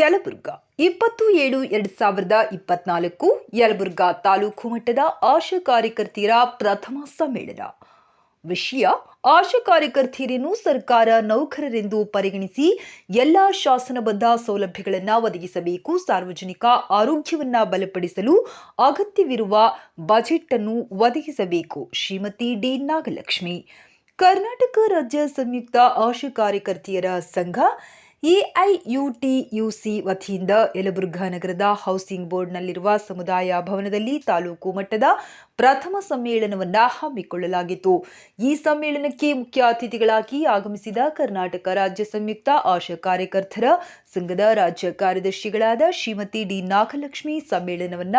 ಯಲಬುರ್ಗಾ, ಇಪ್ಪತ್ತು ಏಳು ಎರಡು ಸಾವಿರದ ಇಪ್ಪತ್ನಾಲ್ಕು ಯಲಬುರ್ಗಾ ತಾಲೂಕು ಮಟ್ಟದ ಆಶಾ ಕಾರ್ಯಕರ್ತಿಯರ ಪ್ರಥಮ ಸಮ್ಮೇಳನ. ವಿಷಯ, ಆಶಾ ಕಾರ್ಯಕರ್ತೆಯರನ್ನು ಸರ್ಕಾರ ನೌಕರರೆಂದು ಪರಿಗಣಿಸಿ ಎಲ್ಲ ಶಾಸನಬದ್ಧ ಸೌಲಭ್ಯಗಳನ್ನು ಒದಗಿಸಬೇಕು, ಸಾರ್ವಜನಿಕ ಆರೋಗ್ಯವನ್ನ ಬಲಪಡಿಸಲು ಅಗತ್ಯವಿರುವ ಬಜೆಟ್ ಅನ್ನು ಒದಗಿಸಬೇಕು. ಶ್ರೀಮತಿ ಡಿ. ನಾಗಲಕ್ಷ್ಮಿ. ಕರ್ನಾಟಕ ರಾಜ್ಯ ಸಂಯುಕ್ತ ಆಶಾ ಕಾರ್ಯಕರ್ತೆಯರ ಸಂಘ ಎಐಯುಟಿಯುಸಿ ವತಿಯಿಂದ ಯಲಬುರ್ಗಾ ನಗರದ ಹೌಸಿಂಗ್ ಬೋರ್ಡ್ನಲ್ಲಿರುವ ಸಮುದಾಯ ಭವನದಲ್ಲಿ ತಾಲೂಕು ಮಟ್ಟದ ಪ್ರಥಮ ಸಮ್ಮೇಳನವನ್ನ ಹಮ್ಮಿಕೊಳ್ಳಲಾಗಿತ್ತು. ಈ ಸಮ್ಮೇಳನಕ್ಕೆ ಮುಖ್ಯ ಅತಿಥಿಗಳಾಗಿ ಆಗಮಿಸಿದ ಕರ್ನಾಟಕ ರಾಜ್ಯ ಸಂಯುಕ್ತ ಆಶಾ ಕಾರ್ಯಕರ್ತರ, ಸಂಘದ ರಾಜ್ಯ ಕಾರ್ಯದರ್ಶಿಗಳಾದ ಶ್ರೀಮತಿ ಡಿ ನಾಗಲಕ್ಷ್ಮಿ ಸಮ್ಮೇಳನವನ್ನ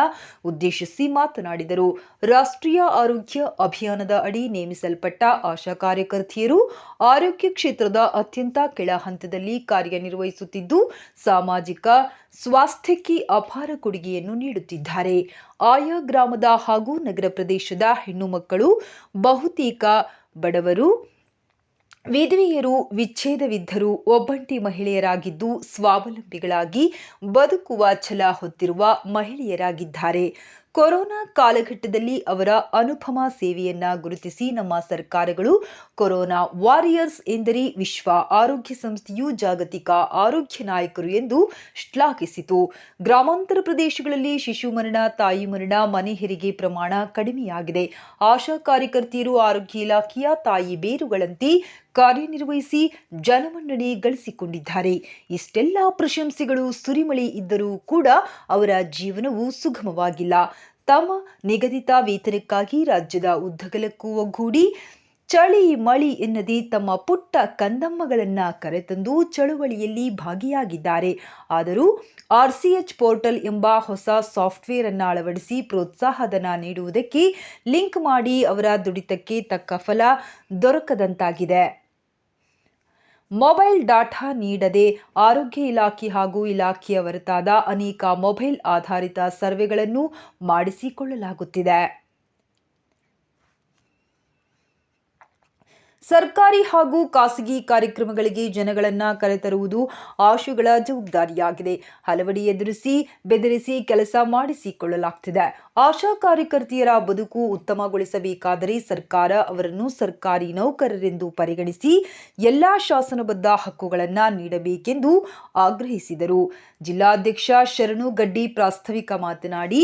ಉದ್ದೇಶಿಸಿ ಮಾತನಾಡಿದರು. ರಾಷ್ಟ್ರೀಯ ಆರೋಗ್ಯ ಅಭಿಯಾನದ ಅಡಿ ನೇಮಿಸಲ್ಪಟ್ಟ ಆಶಾ ಕಾರ್ಯಕರ್ತೆಯರು ಆರೋಗ್ಯ ಕ್ಷೇತ್ರದ ಅತ್ಯಂತ ಕೆಳ ಹಂತದಲ್ಲಿ ಕಾರ್ಯನಿರ್ವಹಿಸುತ್ತಿದ್ದು, ಸಾಮಾಜಿಕ ಸ್ವಾಸ್ಥ್ಯಕ್ಕೆ ಅಪಾರ ಕೊಡುಗೆಯನ್ನು ನೀಡುತ್ತಿದ್ದಾರೆ. ಆಯಾ ಗ್ರಾಮದ ಹಾಗೂ ನಗರ ಪ್ರದೇಶದ ಹೆಣ್ಣು ಮಕ್ಕಳು, ಬಹುತೇಕ ಬಡವರು, ವಿಧವೆಯರು, ವಿಚ್ಛೇದವಿದ್ದರು ಒಬ್ಬಂಟಿ ಮಹಿಳೆಯರಾಗಿದ್ದು ಸ್ವಾವಲಂಬಿಗಳಾಗಿ ಬದುಕುವ ಛಲ ಹೊತ್ತಿರುವ ಮಹಿಳೆಯರಾಗಿದ್ದಾರೆ. ಕೊರೋನಾ ಕಾಲಘಟ್ಟದಲ್ಲಿ ಅವರ ಅನುಪಮ ಸೇವೆಯನ್ನ ಗುರುತಿಸಿ ನಮ್ಮ ಸರ್ಕಾರಗಳು ಕೊರೋನಾ ವಾರಿಯರ್ಸ್ ಎಂದರೆ ವಿಶ್ವ ಆರೋಗ್ಯ ಸಂಸ್ಥೆಯು ಜಾಗತಿಕ ಆರೋಗ್ಯ ನಾಯಕರು ಎಂದು ಶ್ಲಾಘಿಸಿತು. ಗ್ರಾಮಾಂತರ ಪ್ರದೇಶಗಳಲ್ಲಿ ಶಿಶು ಮರಣ, ತಾಯಿ ಮರಣ, ಮನೆ ಹೆರಿಗೆ ಪ್ರಮಾಣ ಕಡಿಮೆಯಾಗಿದೆ. ಆಶಾ ಕಾರ್ಯಕರ್ತೆಯರು ಆರೋಗ್ಯ ಇಲಾಖೆಯ ತಾಯಿ ಬೇರುಗಳಂತೆ ಕಾರ್ಯನಿರ್ವಹಿಸಿ ಜನಮನ್ನಣೆ ಗಳಿಸಿಕೊಂಡಿದ್ದಾರೆ. ಇಷ್ಟೆಲ್ಲ ಪ್ರಶಂಸೆಗಳು ಸುರಿಮಳೆ ಇದ್ದರೂ ಕೂಡ ಅವರ ಜೀವನವು ಸುಗಮವಾಗಿಲ್ಲ. ತಮ್ಮ ನಿಗದಿತ ವೇತನಕ್ಕಾಗಿ ರಾಜ್ಯದ ಉದ್ದಗಲಕ್ಕೂ ಒಗ್ಗೂಡಿ ಚಳಿ, ಮಳಿ ಎನ್ನದೇ ತಮ್ಮ ಪುಟ್ಟ ಕಂದಮ್ಮಗಳನ್ನು ಕರೆತಂದು ಚಳುವಳಿಯಲ್ಲಿ ಭಾಗಿಯಾಗಿದ್ದಾರೆ. ಆದರೂ ಆರ್ ಸಿ ಎಚ್ ಪೋರ್ಟಲ್ ಎಂಬ ಹೊಸ ಸಾಫ್ಟ್ವೇರ್ ಅನ್ನು ಅಳವಡಿಸಿ ಪ್ರೋತ್ಸಾಹಧನ ನೀಡುವುದಕ್ಕೆ ಲಿಂಕ್ ಮಾಡಿ ಅವರ ದುಡಿತಕ್ಕೆ ತಕ್ಕ ಫಲ ದೊರಕದಂತಾಗಿದೆ. ಮೊಬೈಲ್ ಡಾಟಾ ನೀಡದೆ ಆರೋಗ್ಯ ಇಲಾಖೆ ಹಾಗೂ ಇಲಾಖೆಯ ಹೊರತಾದ ಅನೇಕ ಮೊಬೈಲ್ ಆಧಾರಿತ ಸರ್ವೆಗಳನ್ನು ಮಾಡಿಸಿಕೊಳ್ಳಲಾಗುತ್ತಿದೆ. ಸರ್ಕಾರಿ ಹಾಗೂ ಖಾಸಗಿ ಕಾರ್ಯಕ್ರಮಗಳಿಗೆ ಜನಗಳನ್ನು ಕರೆತರುವುದು ಆಶುಗಳ ಜವಾಬ್ದಾರಿಯಾಗಿದೆ. ಹಲವಡಿ ಎದುರಿಸಿ, ಬೆದರಿಸಿ ಕೆಲಸ ಮಾಡಿಸಿಕೊಳ್ಳಲಾಗ್ತಿದೆ. ಆಶಾ ಕಾರ್ಯಕರ್ತೆಯರ ಬದುಕು ಉತ್ತಮಗೊಳಿಸಬೇಕಾದರೆ ಸರ್ಕಾರ ಅವರನ್ನು ಸರ್ಕಾರಿ ನೌಕರರೆಂದು ಪರಿಗಣಿಸಿ ಎಲ್ಲಾ ಶಾಸನಬದ್ಧ ಹಕ್ಕುಗಳನ್ನು ನೀಡಬೇಕೆಂದು ಆಗ್ರಹಿಸಿದರು. ಜಿಲ್ಲಾಧ್ಯಕ್ಷ ಶರಣು ಗಡ್ಡಿ ಪ್ರಾಸ್ತಾವಿಕ ಮಾತನಾಡಿ,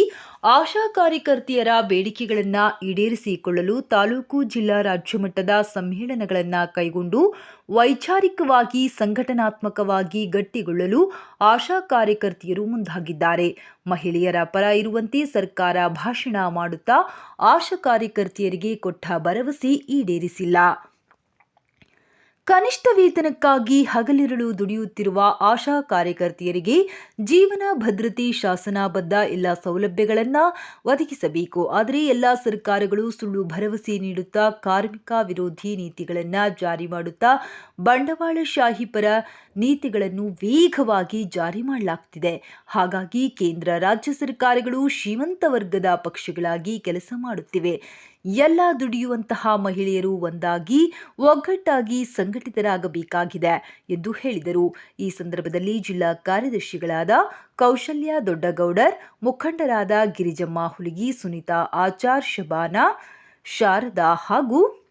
ಆಶಾ ಕಾರ್ಯಕರ್ತೆಯರ ಬೇಡಿಕೆಗಳನ್ನು ಈಡೇರಿಸಿಕೊಳ್ಳಲು ತಾಲೂಕು ಜಿಲ್ಲಾ ರಾಜ್ಯ ಮಟ್ಟದ ಸಮ್ಮೇಳನಗಳನ್ನು ಕೈಗೊಂಡು ವೈಚಾರಿಕವಾಗಿ, ಸಂಘಟನಾತ್ಮಕವಾಗಿ ಗಟ್ಟಿಗೊಳ್ಳಲು ಆಶಾ ಕಾರ್ಯಕರ್ತೆಯರು ಮುಂದಾಗಿದ್ದಾರೆ. ಮಹಿಳೆಯರ ಪರ ಇರುವಂತೆ ಸರ್ಕಾರ ಭಾಷಣ ಮಾಡುತ್ತಾ ಆಶಾ ಕಾರ್ಯಕರ್ತೆಯರಿಗೆ ಕೊಟ್ಟ ಭರವಸೆ ಈಡೇರಿಸಿಲ್ಲ. ಕನಿಷ್ಠ ವೇತನಕ್ಕಾಗಿ ಹಗಲಿರುಳು ದುಡಿಯುತ್ತಿರುವ ಆಶಾ ಕಾರ್ಯಕರ್ತೆಯರಿಗೆ ಜೀವನ ಭದ್ರತೆ ಶಾಸನಬದ್ಧ ಎಲ್ಲ ಸೌಲಭ್ಯಗಳನ್ನು ಒದಗಿಸಬೇಕು. ಆದರೆ ಎಲ್ಲ ಸರ್ಕಾರಗಳು ಸುಳ್ಳು ಭರವಸೆ ನೀಡುತ್ತಾ ಕಾರ್ಮಿಕ ವಿರೋಧಿ ನೀತಿಗಳನ್ನು ಜಾರಿ ಮಾಡುತ್ತಾ ಬಂಡವಾಳಶಾಹಿ ಪರ ನೀತಿಗಳನ್ನು ವೇಗವಾಗಿ ಜಾರಿ ಮಾಡಲಾಗ್ತಿದೆ. ಹಾಗಾಗಿ ಕೇಂದ್ರ, ರಾಜ್ಯ ಸರ್ಕಾರಗಳು ಶ್ರೀಮಂತ ವರ್ಗದ ಪಕ್ಷಗಳಾಗಿ ಕೆಲಸ ಮಾಡುತ್ತಿವೆ. ಎಲ್ಲ ದುಡಿಯುವಂತಹ ಮಹಿಳೆಯರು ಒಂದಾಗಿ, ಒಗ್ಗಟ್ಟಾಗಿ ಸಂಘಟಿತರಾಗಬೇಕಾಗಿದೆ ಎಂದು ಹೇಳಿದರು. ಈ ಸಂದರ್ಭದಲ್ಲಿ ಜಿಲ್ಲಾ ಕಾರ್ಯದರ್ಶಿಗಳಾದ ಕೌಶಲ್ಯ ದೊಡ್ಡಗೌಡರ್, ಮುಖಂಡರಾದ ಗಿರಿಜಮ್ಮ ಹುಲಿಗಿ, ಸುನೀತಾ ಆಚಾರ್ ಶಬಾನಾ, ಶಾರದಾ ಹಾಗೂ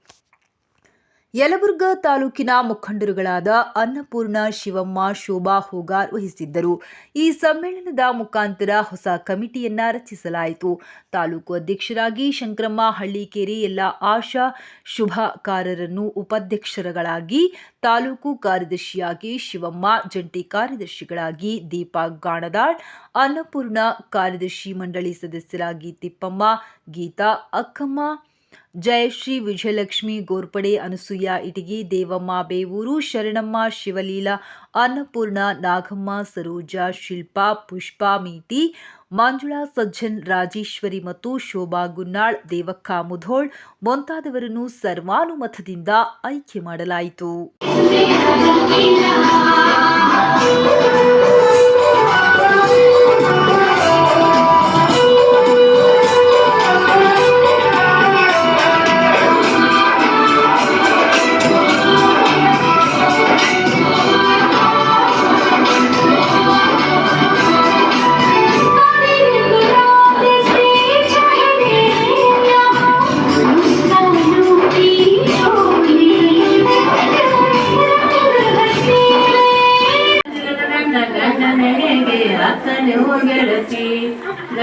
ಯಲಬುರ್ಗಾ ತಾಲೂಕಿನ ಮುಖಂಡರುಗಳಾದ ಅನ್ನಪೂರ್ಣ ಶಿವಮ್ಮ ಶೋಭಾ ಹೋಗಾರ್ ವಹಿಸಿದ್ದರು. ಈ ಸಮ್ಮೇಳನದ ಮುಖಾಂತರ ಹೊಸ ಕಮಿಟಿಯನ್ನ ರಚಿಸಲಾಯಿತು. ತಾಲೂಕು ಅಧ್ಯಕ್ಷರಾಗಿ ಶಂಕರಮ್ಮ ಹಳ್ಳಿಕೇರಿ ಎಲ್ಲ ಆಶಾ ಶುಭಕಾರರನ್ನು ಉಪಾಧ್ಯಕ್ಷರುಗಳಾಗಿ, ತಾಲೂಕು ಕಾರ್ಯದರ್ಶಿಯಾಗಿ ಶಿವಮ್ಮ, ಜಂಟಿ ಕಾರ್ಯದರ್ಶಿಗಳಾಗಿ ದೀಪಾ ಗಾಣದಾಳ್, ಅನ್ನಪೂರ್ಣ ಕಾರ್ಯದರ್ಶಿ ಮಂಡಳಿ ಸದಸ್ಯರಾಗಿ ತಿಪ್ಪಮ್ಮ, ಗೀತಾ ಅಕ್ಕಮ್ಮ ಜಯಶ್ರೀ, ವಿಜಯಲಕ್ಷ್ಮಿ, ಗೋರ್ಪಡೆ, ಅನಸೂಯ, ಇಟಗಿ, ದೇವಮ್ಮ, ಬೇವೂರು, ಶರಣಮ್ಮ, ಶಿವಲೀಲಾ, ಅನ್ನಪೂರ್ಣ, ನಾಗಮ್ಮ, ಸರೋಜಾ, ಶಿಲ್ಪಾ, ಪುಷ್ಪಾ, ಮೀಟಿ, ಮಂಜುಳಾ, ಸಜ್ಜನ್, ರಾಜೇಶ್ವರಿ ಮತ್ತು ಶೋಭಾ ಗುನ್ನಾಳ್, ದೇವಕ್ಕ ಮುಧೋಳ್ ಮುಂತಾದವರನ್ನು ಸರ್ವಾನುಮತದಿಂದ ಆಯ್ಕೆ ಮಾಡಲಾಯಿತು.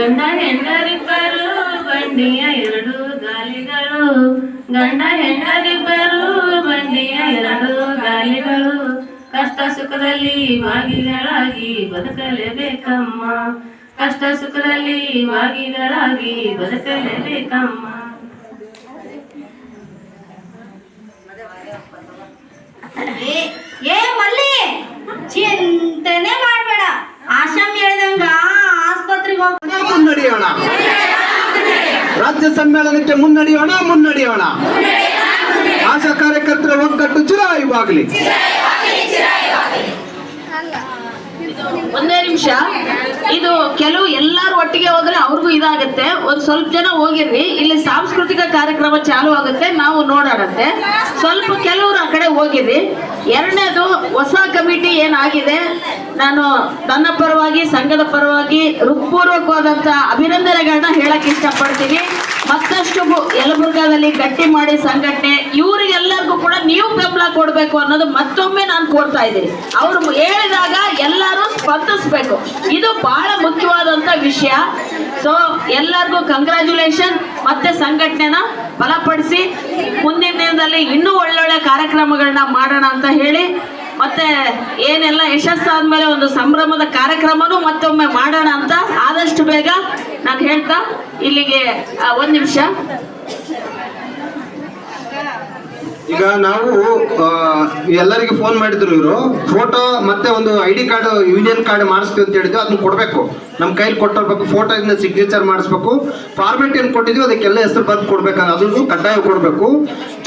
ಗಂಡ ಹೆಂಡರಿಬ್ಬರು ಬಂಡಿಯ ಎರಡು ಗಾಲಿಗಳು. ಗಂಡ ಹೆಂಡರಿಬ್ಬರು ಬಂಡಿಯ ಎರಡು ಗಾಲಿಗಳು. ಕಷ್ಟ ಸುಖದಲ್ಲಿ ಭಾಗಿಗಳಾಗಿ ಬದುಕಲೇಬೇಕಮ್ಮ. ಕಷ್ಟ ಸುಖದಲ್ಲಿ ಭಾಗಿಗಳಾಗಿ ಬದುಕಲೇಬೇಕಮ್ಮ. ಮುನ್ನಡೆಯೋಣ. ರಾಜ್ಯ ಸಮ್ಮೇಳನಕ್ಕೆ ಮುನ್ನಡೆಯೋಣ ಮುನ್ನಡೆಯೋಣ. ಆಶಾ ಕಾರ್ಯಕರ್ತರ ಒಗ್ಗಟ್ಟು ಚಿರಾಯುವಾಗಲಿ. ಒಂದೇ ನಿಮಿಷ. ಇದು ಕೆಲವು ಎಲ್ಲರೂ ಒಟ್ಟಿಗೆ ಹೋದ್ರೆ ಅವ್ರಿಗೂ ಇದಾಗುತ್ತೆ. ಒಂದ್ ಸ್ವಲ್ಪ ಜನ ಹೋಗಿರ್ರಿ. ಇಲ್ಲಿ ಸಾಂಸ್ಕೃತಿಕ ಕಾರ್ಯಕ್ರಮ ಚಾಲು ಆಗುತ್ತೆ. ನಾವು ನೋಡೋಣಂತೆ. ಸ್ವಲ್ಪ ಕೆಲವರು ಆ ಕಡೆ ಹೋಗಿರ್ರಿ ಎರಡನೇದು ಹೊಸ ಕಮಿಟಿ ಏನಾಗಿದೆ? ನಾನು ತನ್ನ ಪರವಾಗಿ, ಸಂಘದ ಪರವಾಗಿ ಹೃತ್ಪೂರ್ವಕವಾದಂತ ಅಭಿನಂದನೆಗಳನ್ನ ಹೇಳಕ್ ಇಷ್ಟಪಡ್ತೀನಿ. ಮತ್ತಷ್ಟು ಯಲಬುರ್ಗಾದಲ್ಲಿ ಗಟ್ಟಿ ಮಾಡಿ ಸಂಘಟನೆ. ಇವರಿಗೆಲ್ಲರಿಗೂ ಕೂಡ ನೀವು ಬೆಂಬಲ ಕೊಡಬೇಕು ಅನ್ನೋದು ಮತ್ತೊಮ್ಮೆ ನಾನು ಕೋರ್ತಾ ಇದ್ದೀನಿ. ಅವರು ಹೇಳಿದಾಗ ಎಲ್ಲರೂ ಸ್ಪರ್ಧಿಸ್ಬೇಕು ಇದು ಬಹಳ ಮುಖ್ಯವಾದಂತ ವಿಷಯ. ಸೊ ಎಲ್ಲರಿಗೂ ಕಂಗ್ರ್ಯಾಚುಲೇಷನ್ ಮತ್ತೆ ಸಂಘಟನೆನ ಬಲಪಡಿಸಿ, ಮುಂದಿನ ದಿನದಲ್ಲಿ ಇನ್ನೂ ಒಳ್ಳೊಳ್ಳೆ ಕಾರ್ಯಕ್ರಮಗಳನ್ನ ಮಾಡೋಣ ಅಂತ ಹೇಳಿ, ಮತ್ತೆ ಏನೆಲ್ಲ ಯಶಸ್ಸಾದ್ಮೇಲೆ ಒಂದು ಸಂಭ್ರಮದ ಕಾರ್ಯಕ್ರಮನೂ ಮತ್ತೊಮ್ಮೆ ಮಾಡೋಣ ಅಂತ ಆದಷ್ಟು ಬೇಗ ನಾನು ಹೇಳ್ತಾ ಇಲ್ಲಿಗೆ ಒಂದು ನಿಮಿಷ. ಈಗ ನಾವು ಎಲ್ಲರಿಗೂ ಫೋನ್ ಮಾಡಿದ್ರು ಇವರು. ಫೋಟೋ ಮತ್ತೆ ಒಂದು I D card union card ಮಾಡಿಸ್ತೀವಿ ಅಂತ ಹೇಳಿದ್ವಿ ಅದನ್ನ ಕೊಡಬೇಕು. ನಮ್ಮ ಕೈಲಿ ಕೊಟ್ಟಿರ್ಬೇಕು ಫೋಟೋ ಇಂದ ಸಿಗ್ನೇಚರ್ ಮಾಡಿಸ್ಬೇಕು. ಫಾರ್ಮೆಟ್ ಏನು ಕೊಟ್ಟಿದ್ವಿ, ಅದಕ್ಕೆಲ್ಲ ಹೆಸರು ಬರ್ದು ಕೊಡ್ಬೇಕು. ಅದನ್ನು ಕಡ್ಡಾಯ ಕೊಡಬೇಕು.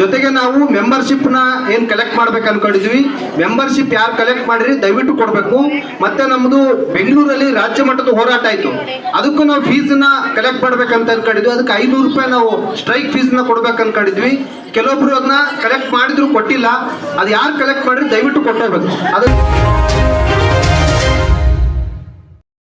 ಜೊತೆಗೆ ನಾವು ಮೆಂಬರ್ಶಿಪ್ನ ಏನು ಕಲೆಕ್ಟ್ ಮಾಡ್ಬೇಕು ಅನ್ಕೊಂಡಿದ್ವಿ. ಮೆಂಬರ್ಶಿಪ್ ಯಾರು ಕಲೆಕ್ಟ್ ಮಾಡಿರಿ, ದಯವಿಟ್ಟು ಕೊಡಬೇಕು. ಮತ್ತೆ ನಮ್ಮದು ಬೆಂಗಳೂರಲ್ಲಿ ರಾಜ್ಯ ಮಟ್ಟದ ಹೋರಾಟ ಆಯ್ತು. ಅದಕ್ಕೂ ನಾವು ಫೀಸ್ನ ಕಲೆಕ್ಟ್ ಮಾಡ್ಬೇಕಂತ ಅನ್ಕೊಂಡಿದ್ವಿ. ಅದಕ್ಕೆ ಐನೂರು ರೂಪಾಯಿ ನಾವು ಸ್ಟ್ರೈಕ್ ಫೀಸ್ನ ಕೊಡ್ಬೇಕು ಅನ್ಕೊಂಡಿದ್ವಿ ಕೆಲವೊಬ್ರು ಅದನ್ನ ಕಲೆಕ್ಟ್ ಮಾಡಿದ್ರು ಕೊಟ್ಟಿಲ್ಲ. ಅದು ಯಾರು ಕಲೆಕ್ಟ್ ಮಾಡಿರಿ ದಯವಿಟ್ಟು ಕೊಟ್ಟೋಗ್ಬೇಕು ಅದು